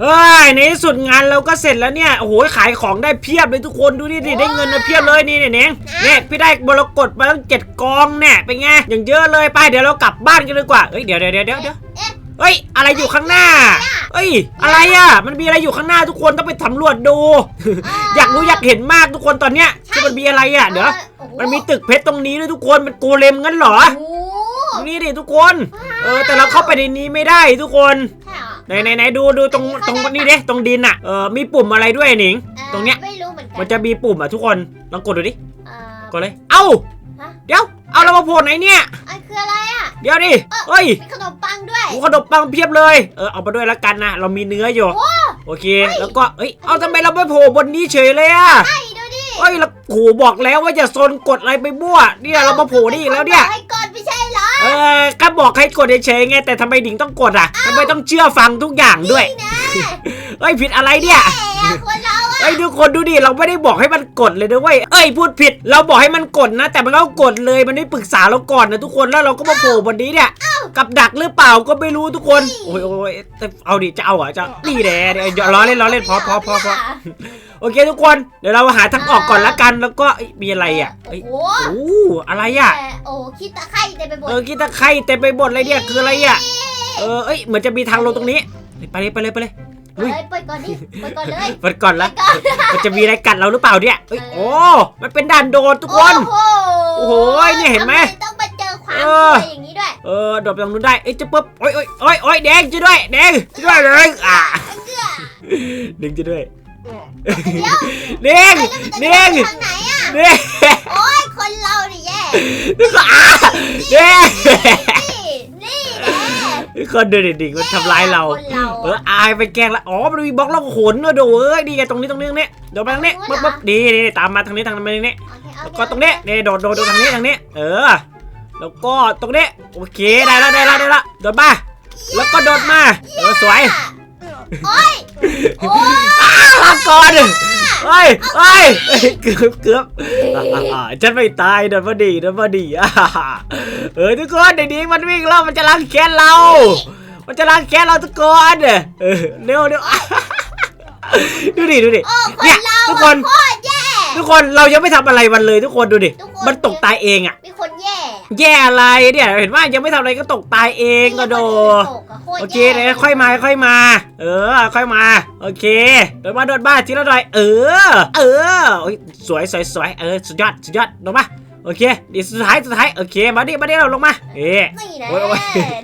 เฮ้ยในที่สุดงานเราก็เสร็จแล้วเนี่ยโอ้โหขายของได้เพียบเลยทุกคนดูนี่ดิได้เงินมาเพียบเลยนี่เนี่ยเน่งเนี่ยพี่ได้บรกตมาตั้งเจ็ดกองเนี่ยเป็นไงอย่างเยอะเลยไปเดี๋ยวเรากลับบ้านกันดีกว่าเฮ้ยเดี๋ยวเดี๋ยวเดี๋ยวเดี๋ยวเดี๋ยวเอ๊ะเฮ้ยอะไรอยู่ข้างหน้าเฮ้ย อะไรอะ มันมีอะไรอยู่ข้างหน้าทุกคนต้องไปสำรวจดู อยากรู้อยากเห็นมากทุกคนตอนเนี้ยคือมันมีอะไรอะเดี๋ยวโอ้โหมันมีตึกเพชรตรงนี้ด้วยทุกคนมันโกเลมงั้นเหรอโอ้โหนี่ดิทุกคน เออแต่เราเข้าไปในนี้ไม่ได้ทุกคนใช่เหรอ ไหนไหนไหนดูดูตรงตรงนี่ดิตรงดินอะเออมีปุ่มอะไรด้วยหนิงอ่อตรงเนี้ย ไม่รู้เหมือนกัมันจะมีปุ่มอะทุกคนลองกดดูดิเอ่อกดเลย เอ้าฮะเดี๋ยวเอาเรามาโผล่ไหนเนี่ยอันคืออะไรอะเดี๋ยวดิเฮ้ยมีขนมปังด้วยหมูขนมปังเพียบเลยเออเอามาด้วยละกันนะเรามีเนื้ออยู่โอเค แล้วก็เอ้ยเอาทำไมเราไม่โผล่บนนี้เฉยเลยอะไอ้ดูดิเฮ้ยเราโหบอกแล้วว่าจะโซนกดอะไรไปมั่วเนี่ยเรามาโผล่นี่อีกแล้วเนี่ยให้กดไม่ใช่ เหรอเออก็บอกให้กดเฉยๆไงแต่ทำไมดิ่งต้องกดอะทำไมต้องเชื่อฟังทุกอย่างด้วยนี่นะเฮ้ยผิดอะไรเนี่ยแหมคนเรา อะเอ้ยทุกคนดูดิเราไม่ได้บอกให้มันกดเลยนะเว้ยเอ้ยพูดผิด เราบอกให้มันกดนะ แต่มันก็กดเลยมันไม่ปรึกษาเราก่อนนะทุกคนแล้วเราก็มาโผล่บนนี้เนี่ยกับดักหรือเปล่าก็ไม่รู้ทุกคนโอ้ยโอ้ยแต่เอาดิจะเอาเหรอะจะนี่แหละเดี๋ยวเดี๋ยวล้อเล่นล้อเล่นพอพอพอพอโอเคทุกคนเดี๋ยวเราหาทางออกก่อนละกันแล้วก็เอ้ยมีอะไรอะเอ้ยโอ้โอ้อะไรอะแต่โอ้คิดตะไคร้เต็มไปหมดเออกินตะไคร่เต็มไปหมดเลยเนี่ยคืออะไรอะเออเอ้ยเหมือนจะมีทางลงตรงนี้ไปเลยไปเลยไปเลย เฮ้ยเปิดก่อนดิเปิดก่อนเลยเปิดก่อนละเปิดก่อนมันจะมีอะไรกัดเราหรือเปล่าเนี่ยเอ้ยโอ้ มันเป็นด่านโดนทุกคน โอ้โหโอ้โหเนี่ยเห็นไหมทำต้องมาเจอความเอสอวยอย่างนี้ด้วยเออโดดไปตรงนู้นได้ เอ้ยจะปุ๊บโอ้ยโอ้ยโอ้ยโอ้ยแดงช่วยด้วยแดงช่วยด้วยเลยอะเกลือดึงช่วยด้วยเดี๋ยวแดงเอ้ยแดแล้วมันจะงไปทางไหนอะแดงโอ้ยคนเราดิแย่อะแดงนี่นี่ แน่คนดูดิดิมันทำร้ายเรา คนเราเอออายไปแกล้งละอ๋อมันมีบล็อกล่องหนเนอะดูเอ้ยดีไงตรงนี้ตรงนี้ตรงนี้โดดไปทางนี้ปุ๊บปุ๊บดีนี่นี่ตามมาทางนี้ทางนี้นี่โอเคโอแล้วเคก็ตรงนี้นี่โดดโดดโดดทางนี้ทางนี้ เออ แล้วก็ตรงนี้โอเคได้แล้วได้แล้วได้แล้วโดดมาแล้วก็โดดมาเออสวยโอ้ยโอ้ย ลาก่อน เฮ้ยเฮ้ยเฮ้ยเกือบเกือบอ่าอ่าอ่าฉันไม่ตายเดินมาดีเดินมาดีอ่าเออทุกคนเดี๋ยวนี้มันวิ่งแล้วมันจะล้างแค้นเรา มันจะล้างแค้นเราทุกคนเออเร็วเร็วดูดิดูดิโอ้คนเนี่ยเราทุกคนโคตรแย่ทุกคนเรายังไม่ทำอะไรมันเลยทุกคนดูดิทุกคนมันตกตายเองอะมีคนแย่ แย่อะไรเนี่ยเห็นว่ายังไม่ทำอะไรก็ตกตายเองก็โดตกะ โคตรโอเคแย่เดี๋ยวค่อยมาค่อยมา เออ ค่อยมา โอเคโดดมาโดดมาทีละหน่อย เออ เออโอ้ยสวยสวยสวยเออสุดยอดสุดยอดลงมาโอเคเดี๋ยวสุดท้ายสุดท้ายโอเคมาดิมาดิเราลงมาเอ๊ะนี่นะโอ้ยโอ้ย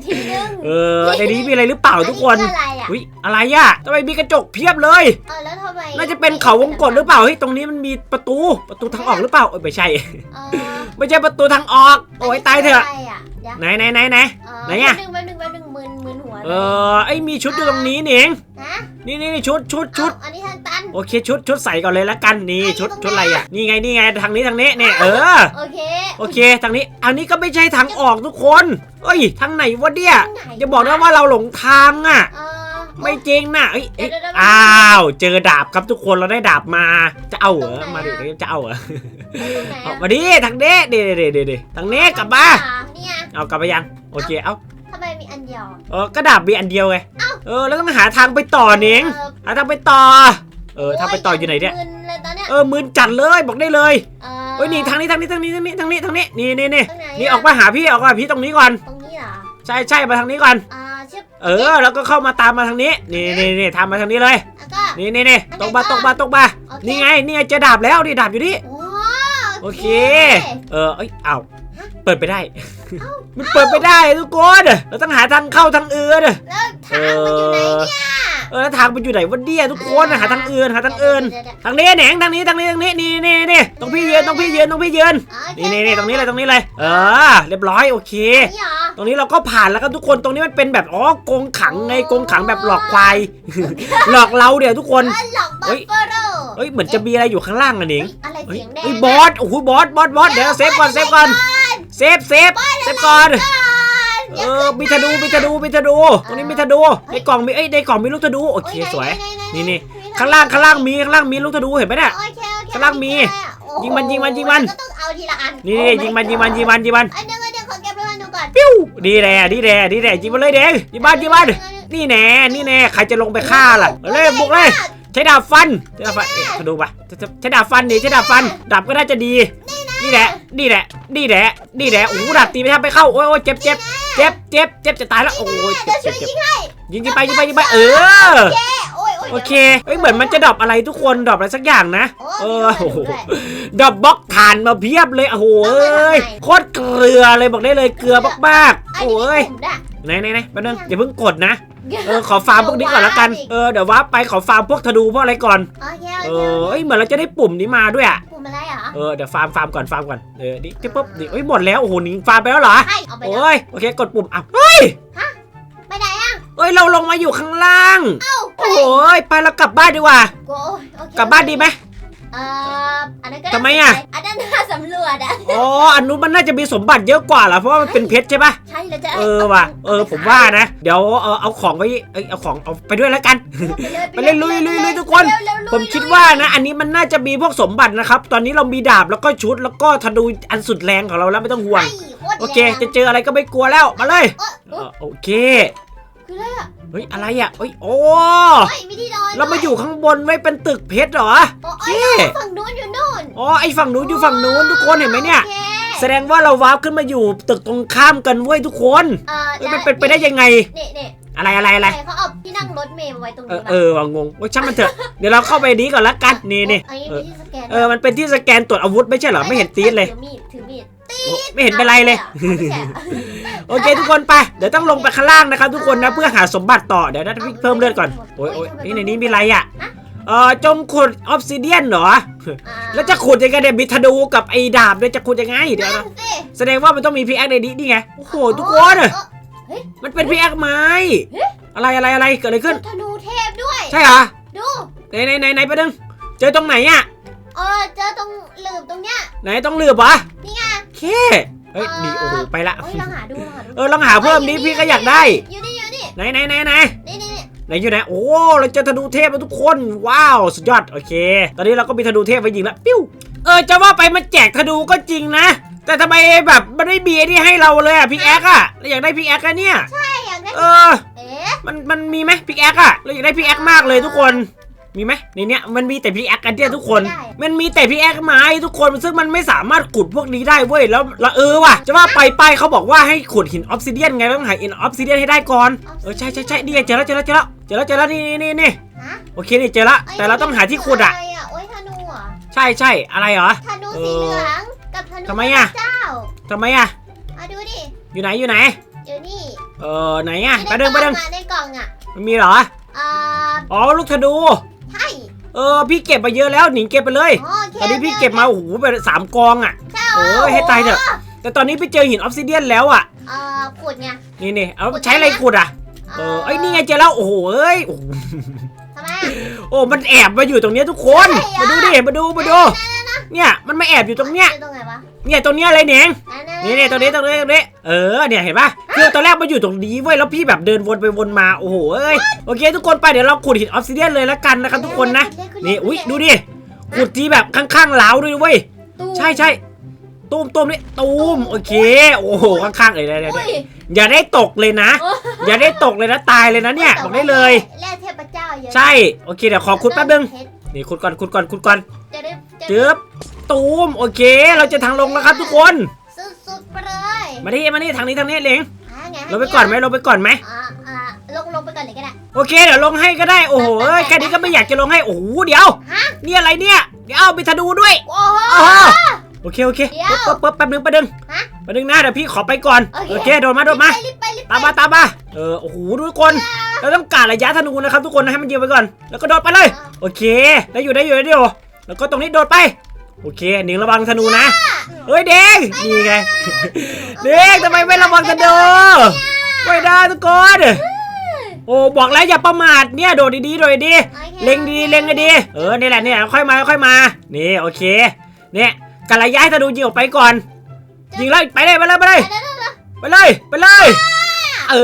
ทีนึงเออในนี้มีอะไรหรือเปล่าทุกคนอัอะไรอะอุ้ยอะไรอะทำไมมีกระจกเพียบเลยเออแล้วทำไมน่าจะเป็นเขาวงกตหรือเปล่าเฮ้ยตรงนี้มันมีประตูประตูทางออกหรือเปล่าเอ้ยไม่ใช่เออไม่ใช่ประตูทางออก โอ้ยตายเถอะนนี้คือไรอะเดี๋ยวไหนไหนไหนไหนเออไหนอะแป๊บนึงแป๊บนึงแป๊บนึงมึนมึนหัว เออไอยมีชุดอยู่ตรงนี้นี่เองนะนี่นี่นี่ชุดชุดชุด เอาอันนี้ทางตัน โอเคชุดชุดใส่ก่อนเลยละกันนี่ไอ้ชุดตรงชุดอะไรไหนอะอะนี่ไงนี่ไงทางนี้ทางนี้เนี่ยเออ โอเคโอเคทางนี้ อันนี้ก็ไม่ใช่ทางออกทุกคนเอ้ยทางไหนวะเนี่ยทางไหนอย่าบอกนะว่าเราหลงทางอะ เออ ไม่จริงนะเอ้ยเอ้ยเดี๋ยวเดี๋ยวเดี๋ยวอ้าวเจอดาบครับทุกคนเราได้ดาบมา จะเอาเหรอตรงไหนอะ มาดิจะเอาเหรอตรงไหนเอาอะมาดิทางนี้เดี๋ยวเดี๋ยวเดี๋ยวเดี๋ยวทางนี้กลับมา เนี่ยเอากลับไปยังโอเคเอาทำไมมีอันเดียวเออก็ดาบมีอันเดียวไงเออแล้วต้องหาทางไปต่อเนิงเออหาทางไปต่อ เออทางไปต่ออยู่ไหนเนี่ยมึนเลยตอนเนี้ยเออมืนจัดเลยบอกได้เลยเอเอ้ยนี่ทางนี้ทางนี้ทางนี้ทางนี้ทางนี้ทางนี้นี่นี่นี่ตรงไหนนี่ออกมาหาพี่ออกมาหาพี่ตรงนี้ก่อนตรงนี้เหรอใช่ใช่มาทางนี้ก่อนอ่าเชือกเออแล้วก็เข้ามาตามมาทางนี้นี่นี่นี่ทำมาทางนี้เลยแล้วก็นี่นี่นี่ตรงมาตรงมาตรงมาโอเคนี่ไงนี่ไงเจอดาบแล้วนี่ดาบอยู่นี่โอ้โอเค เออเอ้ยเอ้าเปิดไปได้มันเปิดไปได้ทุกคนเราต้องหาทางเข้าทางอื่นแล้วทางมันอยู่ไหนเนี่ยเออแล้วทางมันอยู่ไหนวันเดียทุกคนหาทางอื่นหาทางอื่นเดี๋ยวเดี๋ยวทางนี้แหนงทางนี้ทางนี้ทางนี้นี่นี่นี่ตรงพี่ยืนตรงพี่ยืนตรงพี่ยืนเดี๋ยวนี่นี่นี่ตรงนี้เลยตรงนี้เลย เออ เรียบร้อยโอเคนี่เหรอตรงนี้เราก็ผ่านแล้วครับทุกคนตรงนี้มันเป็นแบบอ๋อกรงขังไงกรงขังแบบหลอกควายหลอกเราเดี๋ยวทุกคนเออหลอกบัฟเฟอโรเอ้ยเหมือนจะมีอะไรอยู่ข้างล่างอะหนิงเฮ้ยอะไรเฮ้ยเสียงแดงเฮ้ยบอสโอ้โหบอสบอสบอสเดี๋ยวเซฟก่อนเซฟก่อน เซฟเซฟเซฟก่อน เออมีธนูมีธนูมีธนูตรงนี้มีธนูในกล่องมีเอ้ยในกล่องมีลูกธนูโอเคสวย นี่นี่ข้างล่างข้างล่างมีข้างล่างมีลูกธนูเห็นไหมเนี่ยโอเคโอเคข้างล่างมีโอ้โหยิงมันยิงมันยิงมันก็ต้องเอาทีละอันนี่นี่ยิงมันยิงมันยิงมันยิงมันอันหนึงอันหนึงขอเก็บไว้ให้ดูก่อนปิ้วดีแร่ดีแร่ดีแร่ยิงมันเลยเด็กยิงบ้านยิงบ้านอันหนึ่งนี่แน่นี่แน่ใครจะลงไปฆ่าล่ะเอาเลยบุกเลยใช้ดาบฟันใช้ดาบฟันเอ๊ะมาดูปะใช้ใช้ดาบฟันดิใช้ดาบฟันดาบก็น่าจะดี นี่แหละ นี่แหละ นี่แหละ นี่แหละ โอ้โหดาบตีไม่ทำไปเข้า โอ้ยโอ้ยเจ็บเจ็บเจ็บเจ็บเจ็บจะตายแล้ว โอ้ยเจ็บจะเจ็ช่บวยเจ็บยิงให้ยิงยิงไปยิงไปยิงไป เออเย้โอ้ยโอ้ยโอเค เฮ้ย เหมือนมันจะดรอปอะไรทุกคน ดรอปอะไรสักอย่างนะโอ้เอยอดูโอ้โหด้วยดรอปบล็อกฐานมาเพียบเลย โอ้โหเอ้ย โคตรเกลือเลยบอกได้เลย เกลือมากๆอันโอ้นี้ยผม ได้ไหนไหนไหนแป๊บนึงอย่าเพิ่งกดนะเออขอฟาร์มพวกนี้ก่อนละกันเออเดี๋ยวว่าไปขอฟาร์มพวกธนูพวกอะไรก่อนโอเคเอโอเคอเอ้ยเหมือนเราจะได้ปุ่มนี้มาด้วยอะปุ่มอะไรเหรอเออเดี๋ยวฟาร์มฟาร์มก่อนฟาร์มก่อนเออดิจิ๊บปุ๊บดิเอ้ยหมดแล้วโอ้โหหนิงฟาร์มไปแล้วเหรอใช่เอาไปแล้วโอ้ยโอเคกดปุ่มอะเฮ้ยไปไหนอะเอ้ยเราลงมาอยู่ข้างล่างเอ้าโอ้ยไปเรากลับบ้านดีกว่าโอ้ยโอเคกลับบ้านดีไหม เอ่ออันนั้นก็ด้ทำไมอะ อันนั้นน่าสำรวจอะอ๋ออันนู้นมันน่าจะมีสมบัติเยอะกว่าเหรอเพราะว่ามันเป็นเพชรใช่ปะใช่แล้วจะเออว่ะเออผมว่านะ เดี๋ยวเออเอาของไปเอ้ยเอาของเอาไปด้วยแล้วกัน ไปเลยลุยลุยลุยทุกคนเร็วๆลุยผมคิดว่านะ อันนี้มันน่าจะมีพวกสมบัตินะครับ ตอนนี้เรามีดาบแล้วก็ชุดแล้วก็ธนูอันสุดแรงของเราแล้วไม่ต้องห่วงไอ้โคตรโอเคแรงจะเจออะไรก็ไม่กลัวแล้วมาเลยเอ้ยเอเอ้ยอโอเค คืออะไรอะ เฮ้ยอะไรอะเฮ้ยโอ้เฮ้ยมีที่นอนเรามาอยู่ข้างบนไว้เป็นตึกเพชรเหรอ โอ้ยเท่ ฝั่งนู้นอยู่นู่นอ๋อไอฝั่งนู้นอยู่ฝั่งนู้นทุกคนเห็นไหมเนี่ย โอคแสดงว่าเราวาร์ปขึ้นมาอยู่ตึกตรงข้ามกันเว้ยทุกคนเออเอ้ยมันเป็นไปได้ยังไง เนี่ยเนี่ยอะไรอะไรอะไรใช่เขาเอาที่นั่งรถเมล์มาไว้ตรงเอนี้อเออว่างงว่าช่างมันเถอะ เดี๋ยวเราเข้าไปนี้ก่อนละกันนี่นี่อันนี้เออมีที่สแกนเออมันเป็นที่สแกนตรวจอาวุธไม่ใช่เหรอไม่เห็นตีดเลย ถือมีดถือมีดโอ้ไม่เห็นเป็นไรเลยไม่ใช่อะ โอเคทุกคนไป เดี๋ยวต้องลงไปข้างล่างนะครับทุกคนนะเพื่อหาสมบัติต่อ เดี๋ยวนะพี่เพิ่มเลือดก่อน โอ้ยโอ้ยนี่ในนี้มีอะไรอะ เออจงขุดออฟซิเดียนเหรออ่าแล้วจะขุดยังไงเนี่ยมีธนูกับไอ้ดาบเนี่ยจะขุดยังไงเดี๋ยวนั่นะนสิแสดงว่ามันต้องมีพีแอคในนี้นี่ไง โอ้โหทุกคนเออมันเป็นพีแอคไม้เฮ้ยอะไรอะไรอะไรเกิดอะไรขึ้นธนูเทพด้วย ใช่เหรอ ดูไหนไหนไหนไหนไปดึงเจอตรงไหนอะเออเจอตรงหลืบตรงเนี้ยไหนต้องเลือบวะนี่ไงเค เฮ้ยดีโอ้โหไปละเอ้ยลองหาดูลองหาดูเออลองหาเพิ่มนี้พี่ก็อยากได้ อยู่นี่อยู่นี่ไหนไหนไหนไหนนี่นี่นี่ไหนอยู่ไหนโอ้เราเจอธนูเทพแล้วทุกคนว้าวสุดยอดโอเค ตอนนี้เราก็มีธนูเทพไปยิงแล้วปิ้วเออจะว่าไปมันแจกธนูก็จริงนะ แต่ทำไมแบบมันไม่มีไอ้นี่ให้เราเลยอะพิกแอคอะเราอยากได้พิกแอคอะเนี่ยใช่อยากได้เออ เอ๊ะมันมันมีไหมพิกแอคอะเราอยากได้พิกแอคมากเลยทุกคน มีไหมในเนี้ยมันมีแต่พิกแอคกันเนี่ยทุกคน มันมีแต่พิกแอคไม้ทุกคนซึ่งมันไม่สามารถขุดพวกนี้ได้เว้ยแล้วแล้วเออว่ะจะว่าไปไปเขาบอกว่าให้ขุดหินออฟซิเดียนไงต้องหาหินออฟซิเดียนให้ได้ก่อนเออใช่ใช่ใช่นี่ไงเจอแล้วเจอแล้วเจอแล้วเจอแล้วเจอแล้วนี่นี่นี่นี่ฮะโอเคนี่เจอละแต่เราต้องหาที่ขุดอะไรอะโอ้ยธนูเหรอะใช่ใช่อะไรเหรอธนูสีเหลืองกับธนูทำไมอะเจ้าทำไมอะมาดูดิอยู่ไหนอยู่ไหนอยู่นี่เออไหนอะไปในเดินกไปล่อเดิงนอะในกล่องอะมันมีเหรออ่าอ๋อลูกธนูใช่ เออพี่เก็บมาเยอะแล้วหนิงเก็บไปเลยอ๋อโอเคตอนนี้พี่เก็บมาโอ้โหเป็นสามกองอะใช่โอ้ยให้ตายเถอะ แต่ตอนนี้พี่เจอหินออฟซิเดียนแล้วอะเอ่อขุดไงนี่นี่เอาใช้อะไรขุดอะเออไอ้ยนี่ไงเจอแล้วโอ้โหเอ้ยโอ้โหทำไมอะโอ้มันแอบมาอยู่ตรงเนี้ยทุกคนใช่เหรอมาดูดิมาดูมาดู เนี่ยมันมาแอบอยู่ตรงเนี้ยอยู่ตรงไหนวะเนี่ยตรงเนี้ยอะไรเนียงนั่นๆนี่นี่ตรงนี้ตรงนี้ตรงนี้เออเนี่ยเห็นปะคือตอนแรกมาอยู่ตรงนี้เว้ยแล้วพี่แบบเดินวนไปวนมาโอ้โหเอ้ยโอเค ทุกคนไปเดี๋ยวเราขุดหินออฟซิเดียนเลยละกันนะครับทุกคนนะขุดเลนี่ขุอุ้ยเลดูดิขุดทีแบบข้างๆเล้าวด้วยเว้ยตู้ใช่ใช่ตูมตูมนี่ตูมโอเค โอ้โหข้างๆเลยเดี๋ยวเดี๋ยวอุ้เดี๋ยวยอย่าได้ตกเลยนะ อย่าได้ตกเลยนะตายเลยนะเนี่ยบอกได้เลยแร่เทพเจ้าเยอะใช่โอเคเดี๋ยวขอขุดแป๊บนึงเพชรนี่ขุดก่อนขุดก่อนขุดก่อนจะได้ จะเจืบตูมโอเค เราจะทางลงแล้วครับทุกคน สุดๆไปเลยมาที่มานี่ทางนี้ทางนี้เลงอ่าไงลงไปก่อนไหมลงไปก่อนไหมอ่าอ่าลงลงไปก่อนเลยก็ได้ โอเคเดี๋ยวลงให้ก็ได้โอ้โหเอ้ยแค่นี้ก็ไม่อยากจะลงให้โอ้โหเดี๋ยวฮะ นี่อะไรเนี่ยเดี๋ยวเอาไปธนูด้วย โอ้โหอ้าวโอเคโอเคเดี๋ยวปึ๊บปึ๊บปึ๊บแป๊บนึงแป๊บนึงฮะ แป๊บนึงนะเดี๋ยวพี่ขอไปก่อนโอเคโอเคโดนมาโดนมา รีบไปรีบไปตามมาตามมาเออโอ้โหทุกคน เราต้องการระยะธนูนะครับทุกคนนะให้มันยิงไปก่อน แล้วก็โดดไปเลย โอเค ได้อยู่ได้อยู่ได้อยู่ แล้วก็ตรงนี้โดดไป โอเคหนิงระวังธนูนะ เฮ้ยเด้งนี่ไง เด้งทำไมไม่ระวังธนูไม่ได้ทุกคนโอ้บอกแล้วอย่าประมาทเนี่ยโดดดีๆโดดดีโอคๆเล็งดีๆเล็งดีๆเออนี่แหละเนี่ยค่อยมาค่อยมา นี่โอเค เนี่ยกันระยะให้ธนูยิงออกไปก่อนยิงเลยไปเลยไปเลยไปเลยเดี๋ยวเดี๋ยวเดี๋ยวไปเลยไปเลย เอ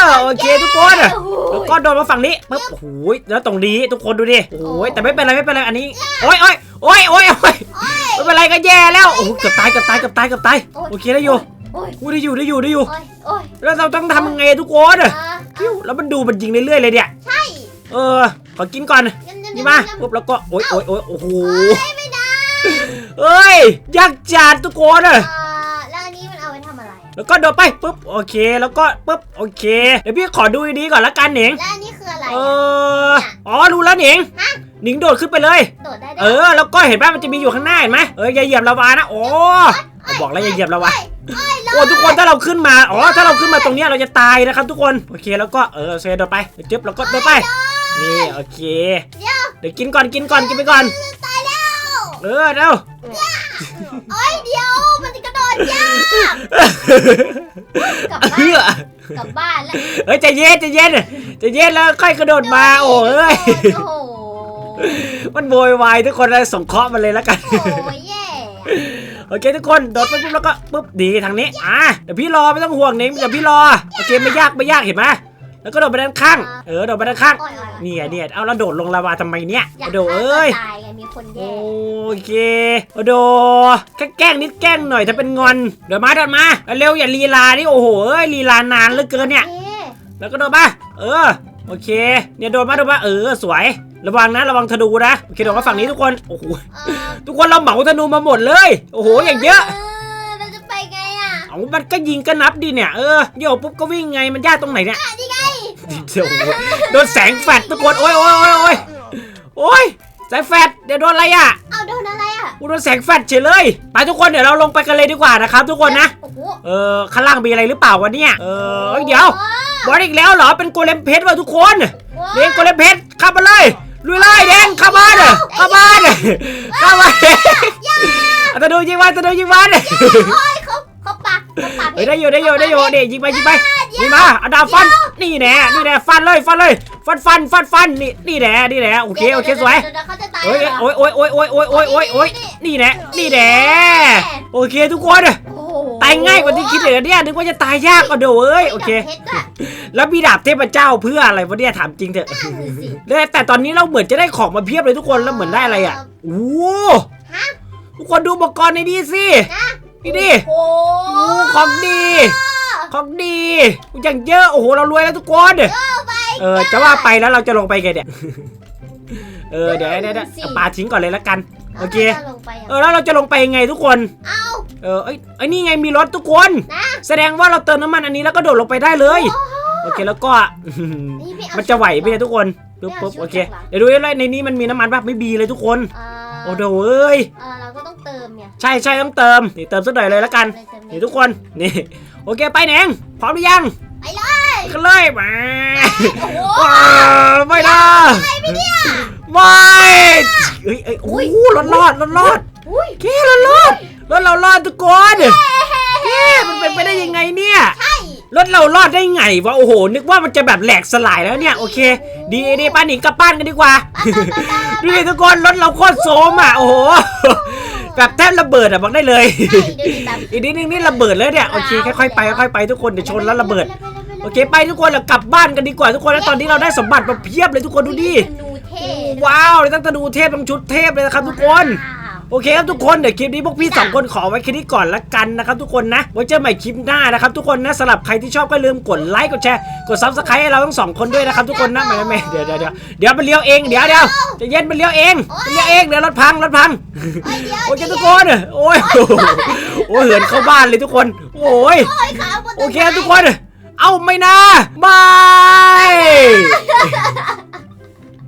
อโอเคทุกคนโอ้โหแล้วก็โดนมาฝั่งนี้ปึ๊บโอ้โหแล้วตรงนี้ทุกคนดูดิโอ้ยแต่ไม่เป็นไรไม่เป็นไรอันนี้โอ้ยโอ้ยโอ้ยโอ้ยโอ้ยไม่เป็นไรก็แย่แล้วโอ้โหเกือบตายเกือบตายเกือบตายเกือบตายโอเคได้อยู่โอ้ยกูได้อยู่ได้อยู่ได้อยู่โอ้ยโอ้ยแล้วเราต้องทำยังไงทุกคนอ่าปิ้วแล้วมันดูมันยิงเรื่อยๆเลยเนี่ยใช่เออขอกินก่อนยำยำนี่มาำยำปุ๊บแล้วก็โอ๊ยโอ๊ยโอ๊ยโอ้โหเอ้ยไม่ได้เอ้ยยากจัดทุกคนอะอ่าแล้ว แล้วก็โดดไปปุ๊บโอเค แล้วก็ปุ๊บโอเค เดี๋ยวพี่ขอดูดีๆก่อนละกันหนิงแล้วอันนี้คืออะไรเออะออ๋อรู้แล้วหนิงฮะหนิงโดดขึ้นไปเลย โดดได้ด้เอวยอ แล้วก็เห็นป่ะมันจะมีอยู่ข้างหน้าเห็นไหมเอออย่าเหยียบละวานะโอ้บอกแล้วอย่าเหยียบละวาเอ้ยเอ้ยโอ้ทุกคนถ้าเราขึ้นมาอ๋อถ้าเราขึ้นมาตรงเนี้ยเราจะตายนะครับทุกคนโอเคแล้วก็เออเซโดดไปจึ๊บแล้วก็โดดไปนี่โอเค เดี๋ยวเดี๋ยวกินก่อนกินก่อนกินไปก่อน ตายแล้วเออเร็วเอ้ยเดี๋ยวมันจะกระโดดยาก กลับบ้าเพื่อนกลับบ้านแล้วเฮ้ยใจเย็นใจเย็นใจเย็นแล้วค่อยกระโดดมาโอ้เอ้ยโอ้โหมันโวยวายทุกคนเลยส่งเคราะห์มันเลยแล้วกัน โอ้ยแย่โอเคทุกคนโดดไปปุ๊บแล้วก็ปุ๊บดีทางนี้อะเดี๋ยวพี่รอไม่ต้องห่วงนิ้งเดี๋ยวพี่รอโอเคไม่ยากไม่ยากเห็นไหม แล้วก็โดดไปด้านข้าง เออโดดไปด้านข้าง โอ้ยโอ้ยโอ้ยนี่ไงเนี่ยเอาแล้วโดดลงลาวาทำไมเนี่ยอยากโดดเอ้ยฆ่าตัวตายไงมีคนโอแย่เคโดดแค่แกล้งนิดแกล้งหน่อยถ้าเป็นงอนเดี๋ยวมาเดินมาเร็วอย่าลีลาดิโอ้โหเอ้ยลีลานานเหลือเกินเนี่ย เอ๊ะแล้วก็โดดมาเออ โอเค เนี่ยโดดมาโดดมาเออ สวย ระวังนะ ระวังธนูนะ โอเคโดดมาฝั่งนี้ทุกคน โอ้โห เอ่อทุกคนเราเหมาธนูมาหมดเลย โอ้โห อย่างเยอะ เราจะไปไงอะเอามันก็ยิงก็นับดิเนี่ย เออ เดี๋ยวปุ๊บก็วิ่งไง มันยากตรงไหนเนี่ย อะนี่ไง เดี๋ยวโดนแสงแฟลชทุกคนโอ้ยโอ้ยโอ้ยโอ้ยโอ้ยแสงแฟลชเดี๋ยวโดนอะไรอะเอาโดนอะไรอะกูโดนแสงแฟลชเฉยเลยไปทุกคนเดี๋ยวเราลงไปกันเลยดีกว่านะครับทุกคนนะโอ้โหเออข้างล่างมีอะไรหรือเปล่าวะเนี่ยเออเอ้ยเดี๋ยวบอสอีกแล้วเหรอเป็นโกเลมเพชรว่ะทุกคนเด้งโกเลมเพชรเข้ามาเลยลุยไล่แดงเข้าบ้านเข้าบ้านเข้าบ้านเอาตะดูยิงมันตะดูยิงมันโอ้ยเขาเขาปักเขาปักเฮ้ยได้อยู่ได้อยู่ได้อยู่เด็ยิงไปยิงไป ยิงมาเอาดาบฟันนี่แน่นี่แน่ฟันเลยฟันเลยฟันฟันฟันฟันนี่นี่แน่นี่แน่โอเคโอเคสวยเดี๋ยวเขาจะตายโอ้ยเหรอโอ้ยโอ้ยโอ้ยโอ้ยโอ้ยโอ้ยโอ้ยโอ้ยนี่แน่นี่แน่โอเคทุกคนโอ้โหตายง่ายกว่าที่คิดเลยเนี่ยนึกว่าจะตายยากกว่าเดิมเอ้ยโอเคเพชรด้วยแล้วมีดาบเทพเจ้าเพื่ออะไรวะเนี่ยถามจริงเถอะนั่นน่ะสิเลยแต่ตอนนี้เราเหมือนจะได้ของมาเพียบเลยทุกคนแล้วเหมือนได้อะไรอะโอ้โหฮะทุกคนดูอุปกรณ์ในนี้สินะนี่ดิโอ้โอ้ของดี ของดีอย่างเยอะโอ้โหเรารวยแล้วทุกคนเอาไปเออจะว่าไปแล้วเราจะลงไปไงเนี่ยเออเดี๋ยวเดี๋ยวเดี๋ยวเอาปลาทิ้งก่อนเลยละกันโอเคาลงไปอะเออแล้วเราจะลงไปยังไงทุกคนเอาเออไอ้ยไอ้นี่ไงมีรถทุกคนนะแสดงว่าเราเติมน้ำมันอันนี้แล้วก็โดดลงไปได้เลยโอ้โหโอเคแล้วก็นี่พี่เอามันจะไหวไหมเนี่ยทุกคนปุ๊บปุ๊บโอเคเดี๋ยวดูว่าในนี้มันมีน้ำมันป่ะไม่มีเลยทุกคนเอ่อโอ้โดเอ้ยเอ่อเราก็ต้องเติมเนี่ยใช่ใช่ต้องเติมนี่เติมสักหน่อยเลยละกันเติมนี่ทุกคนนี่ โอเคไปแหนงพร้อมหรือยังไปเลยไปกันเลยมาโอ้โหว้าวไม่นะไม่เอ้ยเอ้ยโอ้โหรถรอดรถรอดอุ้ยแกรถรอดรถเรารอดทุกคนแกมันเป็นไปได้ยังไงเนี่ยใช่รถเรารอดได้ไงวะโอ้โห นึกว่ามันจะแบบแหลกสลายแล้วเนี่ยโอเค ดีดีป้าหนิงกลับบ้านกันดีกว่าดูดิทุกคนรถเราโคตรโซมอะโอ้โห แบบแทบระเบิดอะบอกได้เลย ใช่ดูดิแบบอีกนิดนึงนี่ระเบิดเลยเนี่ยโอเคค่อยๆไปค่อยๆไปทุกคนเดี๋ยวชนแล้วระเบิดโอเคไปทุกคนเรากลับบ้านกันดีกว่าทุกคนแล้วตอนนี้เราได้สมบัติมาเพียบเลยทุกคนดูดิธนูเท่ว้าวเลยตั้งแต่ดูเทพทั้งชุดเทพเลยนะครับทุกคน ว้าว โอเคครับทุกคนเดี๋ยวคลิปนี้พวกพี่สองคนขอไว้แค่นี้ก่อนละกันนะครับทุกคนนะไว้เจอใหม่คลิปหน้านะครับทุกคนนะสำหรับใครที่ชอบก็ลืมกดไลค์กดแชร์กดซับสไครต์ให้เราทั้งสองคนด้วยนะครับทุกคนนะไม่ไม่ไม่เดี๋ยวเดี๋ยวเดี๋ยวเดี๋ยวมันเลี้ยวเองเดี๋ยวเดี๋ยวใจะเย็นมันเลี้ยวเองมันเลี้ยวเองเดี๋ยวรถพังรถพังเอ้ยเดี๋ยวโอเคทุกคนโอ้ยโอ้โหโอ้ยเหินเข้าบ้านเลยทุกคนโอ้ยโอ้ยขาบนโอต้นเคไม้ทุกคน เอาไม่นะบาย